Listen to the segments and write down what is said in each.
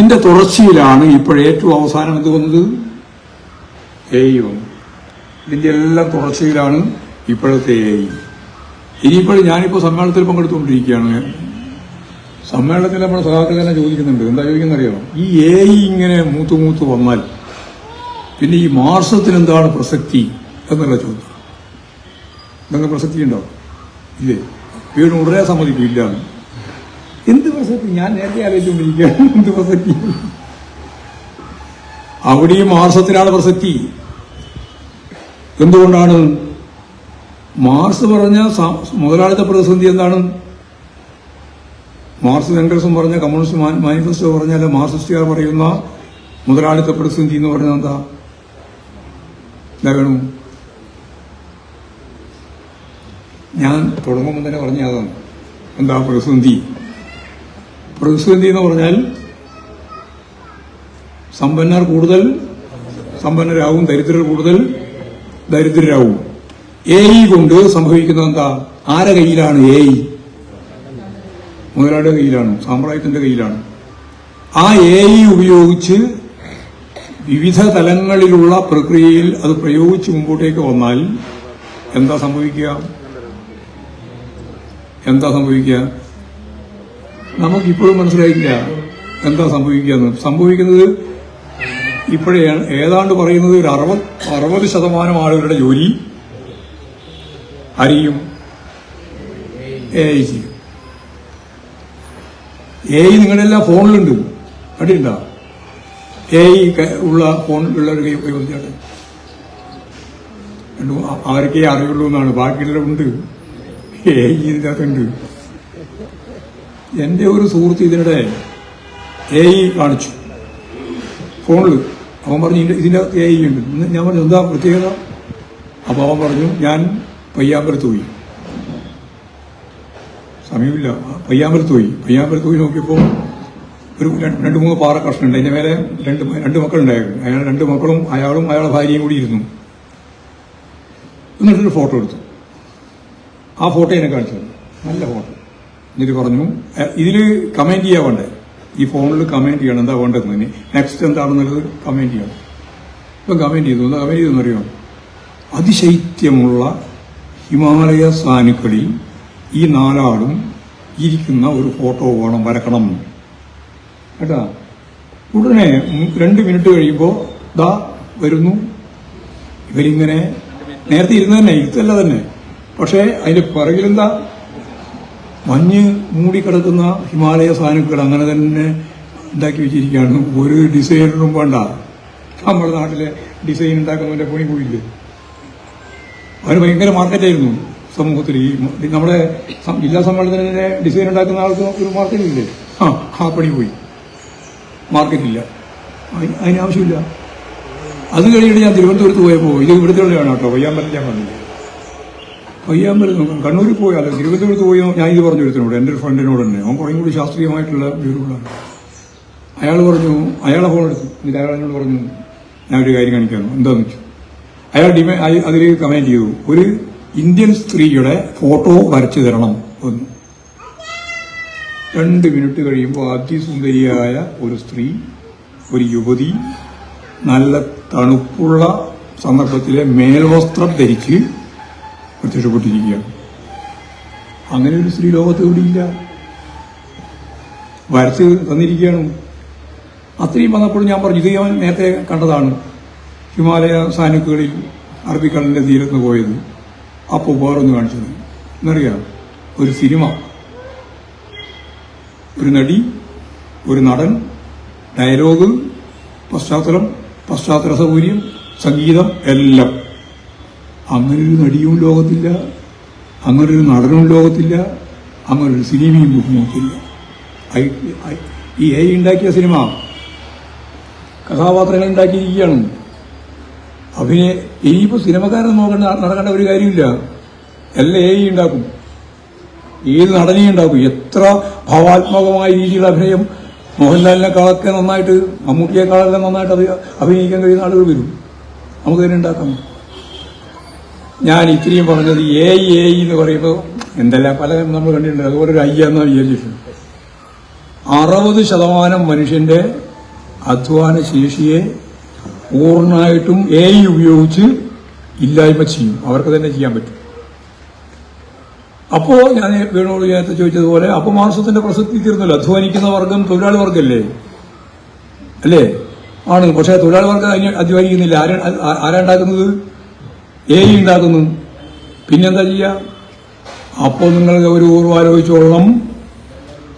ഇതിന്റെ തുടർച്ചയിലാണ് ഇപ്പോഴേറ്റവും അവസാനം എന്ത് വന്നത്? എ ഐ വന്നു. ഇതിന്റെ എല്ലാം തുടർച്ചയിലാണ് ഇപ്പോഴത്തെ എ ഇനിയിപ്പോൾ ഞാനിപ്പോൾ സമ്മേളനത്തിൽ പങ്കെടുത്തുകൊണ്ടിരിക്കുകയാണ്. സമ്മേളനത്തിൽ നമ്മുടെ സഹാക്കൾ തന്നെ ചോദിക്കുന്നുണ്ട്. എന്താ ചോദിക്കുന്ന അറിയോ ഈ എ ഇങ്ങനെ മൂത്തു മൂത്ത് വന്നാൽ പിന്നെ ഈ മാർസത്തിന് എന്താണ് പ്രസക്തി എന്നുള്ള ചോദ്യം. എന്തെങ്കിലും പ്രസക്തി ഉണ്ടോ? ഇല്ലേ. വീട് ഉടനെ സമ്മതിക്കില്ല. എന്ത് പ്രസക്തി? ഞാൻ നേരത്തെ ആലോചിച്ചുകൊണ്ടിരിക്കുകയാണ് എന്ത് പ്രസക്തി? അവിടെയും മാർസത്തിനാണ് പ്രസക്തി. എന്തുകൊണ്ടാണ്? മാർസ് പറഞ്ഞ മുതലാളിത്ത പ്രതിസന്ധി എന്താണ്? മാർസ് എംഗൽസും പറഞ്ഞ കമ്മ്യൂണിസ്റ്റ് മാനിഫെസ്റ്റോ പറഞ്ഞാൽ മാർസിസ്റ്റുകാർ പറയുന്ന മുതലാളിത്ത പ്രതിസന്ധി എന്ന് പറഞ്ഞാൽ എന്താ? എന്താ വേണം? ഞാൻ തുടങ്ങുമ്പോൾ തന്നെ പറഞ്ഞ അതാണ് എന്താ പ്രതിസന്ധി? പ്രതിസന്ധി എന്ന് പറഞ്ഞാൽ സമ്പന്നർ കൂടുതൽ സമ്പന്നരാകും ദരിദ്രർ കൂടുതൽ ദരിദ്രരാകും എ ഇ കൊണ്ട് സംഭവിക്കുന്നത് എന്താ? ആരെ കയ്യിലാണ് എ ഇ മുതലാളിയുടെ കയ്യിലാണ് സാമ്രാജ്യത്തിന്റെ കയ്യിലാണ്. ആ എ ഇ ഉപയോഗിച്ച് വിവിധ തലങ്ങളിലുള്ള പ്രക്രിയയിൽ അത് പ്രയോഗിച്ച് മുമ്പോട്ടേക്ക് വന്നാൽ എന്താ സംഭവിക്കുക? എന്താ സംഭവിക്കുക? നമുക്കിപ്പോഴും മനസ്സിലായില്ല എന്താ സംഭവിക്കുന്നത് സംഭവിക്കുന്നത് ഇപ്പോഴേ ഏതാണ്ട് പറയുന്നത് ഒരു അറുപത് അറുപത് ശതമാനം ആളുകളുടെ ജോലി അരിയും എ ഐ ചെയ്യും. എ ഐ നിങ്ങളെല്ലാം ഫോണിലുണ്ട്. കണ്ടിട്ടുണ്ടോ? എ ഐ ഉള്ള ഫോണിലുള്ളവർ കൈ കൈവന്നിട്ട് ആർക്കേ അറിയുള്ളൂ എന്നാണ്. ബാക്കിയുള്ള ഉണ്ട്. എ ഐ ഇതിനകത്തുണ്ട്. എന്റെ ഒരു സുഹൃത്ത് ഇതിനിടെ എ ഐ കാണിച്ചു. ഫോണിൽ അവൻ പറഞ്ഞു ഇതിന്റെ എ ഐ ഉണ്ട്. ഞാൻ പറഞ്ഞു എന്താ പ്രത്യേകത? അപ്പൊ അവൻ പറഞ്ഞു ഞാൻ പയ്യാമ്പലത്ത് പോയി. സമയമില്ല. പയ്യാമ്പലത്ത് പോയി. പയ്യാമ്പലത്ത് പോയി നോക്കിയപ്പോൾ ഒരു രണ്ട് മൂന്ന് പാറ കഷ്ണുണ്ട് അതിന്റെ മേലെ രണ്ട് രണ്ട് മക്കളുണ്ടായിരുന്നു. അയാൾ രണ്ട് മക്കളും അയാളും അയാളുടെ ഭാര്യയും കൂടി ഇരുന്നു. എന്നിട്ടൊരു ഫോട്ടോ എടുത്തു. ആ ഫോട്ടോ എന്നെ കാണിച്ചു നല്ല ഫോട്ടോ. എന്നിട്ട് പറഞ്ഞു ഇതിൽ കമന്റ് ചെയ്യാൻ വേണ്ടേ? ഈ ഫോണിൽ കമന്റ് ചെയ്യണം. എന്താ വേണ്ടതെന്ന്? നെക്സ്റ്റ് എന്താണെന്നുള്ളത് കമന്റ് ചെയ്യണം. ഇപ്പം കമന്റ് ചെയ്തു. എന്താ കമന്റ് ചെയ്തെന്ന് അറിയാം അതിശൈത്യമുള്ള ഹിമാലയ സാനുക്കളിൽ ഈ നാലാളും ഇരിക്കുന്ന ഒരു ഫോട്ടോ വേണം വരക്കണം. കേട്ടാ? ഉടനെ രണ്ട് മിനിറ്റ് കഴിയുമ്പോൾ ദാ വരുന്നു. ഇവരിങ്ങനെ നേരത്തെ ഇരുന്ന് തന്നെ ഇരുത്തല്ല തന്നെ. പക്ഷേ അതിന്റെ പിറകിലെന്താ? മഞ്ഞ് മൂടിക്കിടക്കുന്ന ഹിമാലയ സാധനക്കൾ അങ്ങനെ തന്നെ ഉണ്ടാക്കി വെച്ചിരിക്കുകയാണ്. ഒരു ഡിസൈനറും വേണ്ട. നമ്മുടെ നാട്ടിലെ ഡിസൈൻ ഉണ്ടാക്കുന്നതിന്റെ പണി പോയില്ലേ അവന് ഭയങ്കര മാർക്കറ്റായിരുന്നു സമൂഹത്തിൽ. ഈ നമ്മുടെ ജില്ലാ സമ്മേളനത്തിന് ഡിസൈൻ ഉണ്ടാക്കുന്ന ആൾക്ക് ഒരു മാർക്കറ്റില്ലേ? ആ ആ പണി പോയി. മാർക്കറ്റില്ല. അതിനാവശ്യമില്ല അത് കഴിഞ്ഞിട്ട് ഞാൻ തിരുവനന്തപുരത്ത് പോയപ്പോൾ ഇത് ഇവിടുത്തെ കേട്ടോ. പറ്റില്ല ഞാൻ വന്നില്ല പയ്യാമ്പലം കണ്ണൂരിൽ പോയാലോ? തിരുവനന്തപുരത്ത് പോയി? ഞാൻ ഇത് പറഞ്ഞു ഒരുത്തിനോട് എന്റെ ഒരു ഫ്രണ്ടിനോട് തന്നെ അവൻ കുറേ കൂടി ശാസ്ത്രീയമായിട്ടുള്ള വിവരങ്ങളാണ് അയാൾ പറഞ്ഞു അയാളെ ഫോൺ എടുത്തു. എന്നിട്ട് അയാൾ എന്നോട് പറഞ്ഞു ഞാൻ ഒരു കാര്യം കാണിക്കാമോ? എന്താണെന്ന് വെച്ചു? അയാൾ ഡിമേ അതിൽ കമന്റ് ചെയ്തു. ഒരു ഇന്ത്യൻ സ്ത്രീയുടെ ഫോട്ടോ വരച്ചു തരണം എന്ന്. രണ്ട് മിനിറ്റ് കഴിയുമ്പോൾ അതിസുന്ദരിയായ ഒരു സ്ത്രീ ഒരു യുവതി നല്ല തണുപ്പുള്ള സന്ദർഭത്തിലെ മേൽവസ്ത്രം ധരിച്ച് പ്രത്യക്ഷപ്പെട്ടിരിക്കുകയാണ് അങ്ങനെ ഒരു സ്ത്രീ ലോകത്ത് എവിടെയില്ല. വരച്ച് തന്നിരിക്കുകയാണ്. അത്രയും വന്നപ്പോൾ ഞാൻ പറഞ്ഞു ഇത് ഞാൻ നേരത്തെ കണ്ടതാണ്. ഹിമാലയ സാനുക്കുകളിൽ അറബിക്കടലിന്റെ തീരത്ത് പോയത്. അപ്പോൾ വേറൊന്ന് കാണിച്ചത്. എന്നറിയാം ഒരു സിനിമ. ഒരു നടി ഒരു നടൻ ഡയലോഗ് പശ്ചാത്തലം പശ്ചാത്തല സൗകര്യം സംഗീതം എല്ലാം. അങ്ങനെ ഒരു നടിയും ലോകത്തില്ല അങ്ങനെ ഒരു നടനും ലോകത്തില്ല അങ്ങനെ ഒരു സിനിമയും ഐ- ഈ എ ഉണ്ടാക്കിയ സിനിമ കഥാപാത്രങ്ങൾ ഉണ്ടാക്കിയിരിക്കുകയാണ്. അഭിനയ ഇനിയിപ്പോൾ സിനിമക്കാരൻ നോക്കേണ്ട നടക്കേണ്ട ഒരു കാര്യമില്ല. എല്ലാം എ ഉണ്ടാക്കും. ഏത് നടനെയും ഉണ്ടാക്കും. എത്ര ഭാവാത്മകമായ രീതിയിലുള്ള അഭിനയം മോഹൻലാലിനെക്കാളൊക്കെ നന്നായിട്ട് മമ്മൂട്ടിയെക്കാളൊക്കെ നന്നായിട്ട് അഭിനയിക്കാൻ കഴിയുന്ന ആളുകൾ വരും. നമുക്ക് തന്നെ ഉണ്ടാക്കാം. ഞാൻ ഇത്രയും പറഞ്ഞത് എ എന്ന് പറയുമ്പോൾ എന്തെല്ലാം പല നമ്മൾ കണ്ടിട്ടുണ്ട്. അതുപോലെ ഒരു ഐ എന്നാ വിചാരിച്ചിട്ടുണ്ട് അറുപത് ശതമാനം മനുഷ്യന്റെ അധ്വാന ശേഷിയെ പൂർണമായിട്ടും എ ഉപയോഗിച്ച് ഇല്ലായ്മ ചെയ്യും. അവർക്ക് തന്നെ ചെയ്യാൻ പറ്റും. അപ്പോ ഞാൻ വേണോട് നേരത്തെ ചോദിച്ചതുപോലെ അപ്പൊ മാർസത്തിന്റെ പ്രസക്തി തീർന്നല്ലോ. അധ്വാനിക്കുന്ന വർഗം തൊഴിലാളി വർഗല്ലേ? അല്ലേ? ആണ്. പക്ഷേ തൊഴിലാളി വർഗം അധ്വാനിക്കുന്നില്ല. ആരാ ആ- ആരാ ഉണ്ടാക്കുന്നത്? എ ഉണ്ടാക്കുന്നു. പിന്നെന്താ ചെയ്യുക അപ്പോൾ നിങ്ങൾ ഒരു പൂർവം ആലോചിച്ചോളണം.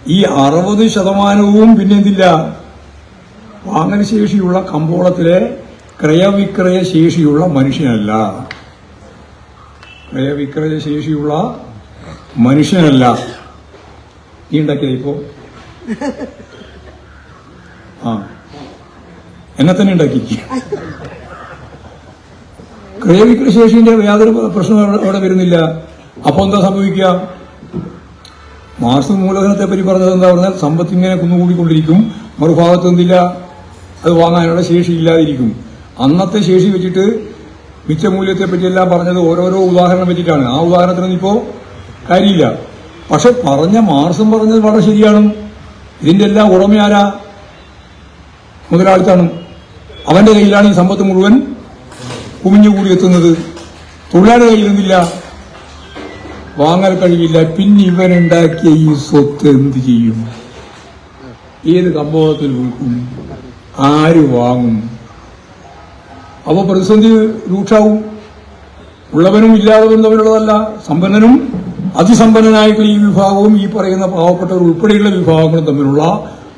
ഈ അറുപത് ശതമാനവും പിന്നെന്തില്ല വാങ്ങൽ ശേഷിയുള്ള കമ്പോളത്തിലെ ക്രയവിക്രയ ശേഷിയുള്ള മനുഷ്യനല്ല. ക്രയവിക്രയ ശേഷിയുള്ള മനുഷ്യനല്ല. നീ ഉണ്ടാക്കിയത് ഇപ്പോ? ആ. എന്നെ തന്നെ ഉണ്ടാക്കി ക്രയവിക്രയ ശേഷിന്റെ യാതൊരു പ്രശ്നവും അവിടെ വരുന്നില്ല. അപ്പൊ എന്താ സംഭവിക്കുക? മാർസ് മൂലധനത്തെ പറ്റി പറഞ്ഞത് എന്താ പറഞ്ഞാൽ സമ്പത്ത് ഇങ്ങനെ കുന്നുകൂടിക്കൊണ്ടിരിക്കും. മറുഭാഗത്ത് എന്തില്ല? അത് വാങ്ങാനുള്ള ശേഷി ഇല്ലാതിരിക്കും. അന്നത്തെ ശേഷി വെച്ചിട്ട് മിച്ച മൂല്യത്തെ പറ്റിയെല്ലാം പറഞ്ഞത് ഓരോരോ ഉദാഹരണം വെച്ചിട്ടാണ്. ആ ഉദാഹരണത്തിനൊന്നും ഇപ്പോ കാര്യമില്ല. പക്ഷെ പറഞ്ഞ മാർസും പറഞ്ഞത് വളരെ ശരിയാണ്. ഇതിന്റെ എല്ലാം ഉടമയാരാ? മുതലാളിത്താണ് അവന്റെ കയ്യിലാണ് ഈ സമ്പത്ത് മുഴുവൻ. കുമിഞ്ഞുകൂടി എത്തുന്നത് തൊഴിലാളി കയ്യിലൊന്നില്ല വാങ്ങാൻ കഴിയില്ല പിന്നെ ഇവനുണ്ടാക്കിയ ഈ സ്വത്ത് എന്ത് ചെയ്യും? ഏത് കമ്പോളത്തിൽ വിൽക്കും? ആര് വാങ്ങും? അവ പ്രതിസന്ധി രൂക്ഷാവും. ഉള്ളവനും ഇല്ലാത്തവനും തമ്മിലുള്ളതല്ല സമ്പന്നനും അതിസമ്പന്നനായിട്ടുള്ള ഈ വിഭാഗവും ഈ പറയുന്ന പാവപ്പെട്ടവർ ഉൾപ്പെടെയുള്ള വിഭാഗങ്ങളും തമ്മിലുള്ള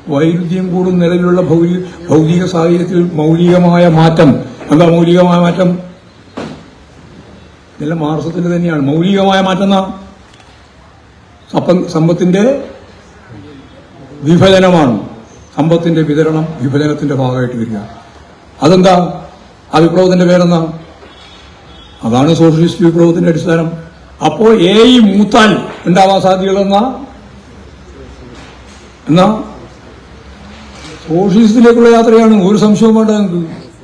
വൈരുദ്ധ്യം കൂടും നിലവിലുള്ള ഭൗതിക സാഹചര്യത്തിൽ മൗലികമായ മാറ്റം. എന്താ മൗലികമായ മാറ്റം? ഇതെല്ലാം മാർസത്തിന്റെ തന്നെയാണ്. മൗലികമായ മാറ്റം എന്നാ? സമ്പത്തിന്റെ വിഭജനമാണ്. സമ്പത്തിന്റെ വിതരണം വിഭജനത്തിന്റെ ഭാഗമായിട്ട് വരിക. അതെന്താ? ആ വിപ്ലവത്തിന്റെ പേരെന്താ? അതാണ് സോഷ്യലിസ്റ്റ് വിപ്ലവത്തിന്റെ അടിസ്ഥാനം. അപ്പോ എ ഈ മൂത്താൽ ഉണ്ടാവാൻ സാധ്യതകളെന്നാ എന്നാ? സോഷ്യലിസത്തിലേക്കുള്ള യാത്രയാണ്. ഒരു സംശയവും വേണ്ട നിങ്ങൾക്ക്.